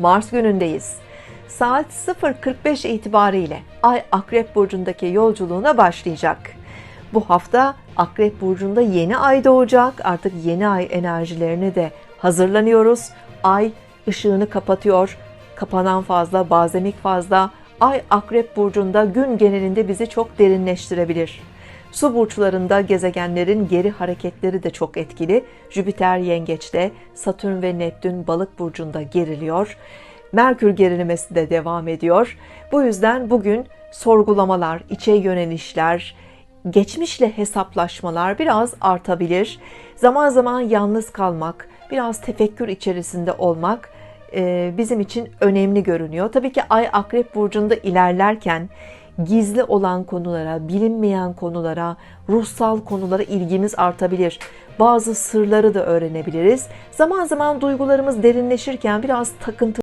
Mars günündeyiz. Saat 0.45 itibariyle Ay Akrep Burcu'ndaki yolculuğuna başlayacak. Bu hafta Akrep Burcu'nda yeni ay doğacak. Artık yeni ay enerjilerine de hazırlanıyoruz. Ay ışığını kapatıyor. Kapanan fazla, bazemik fazla. Ay Akrep Burcu'nda gün genelinde bizi çok derinleştirebilir. Su burçlarında gezegenlerin geri hareketleri de çok etkili. Jüpiter yengeçte, Satürn ve Neptün balık burcunda geriliyor. Merkür gerilemesi de devam ediyor. Bu yüzden bugün sorgulamalar, içe yönelişler, geçmişle hesaplaşmalar biraz artabilir. Zaman zaman yalnız kalmak, biraz tefekkür içerisinde olmak e, bizim için önemli görünüyor. Tabii ki Ay Akrep Burcu'nda ilerlerken gizli olan konulara, bilinmeyen konulara, ruhsal konulara ilgimiz artabilir. Bazı sırları da öğrenebiliriz. Zaman zaman duygularımız derinleşirken biraz takıntı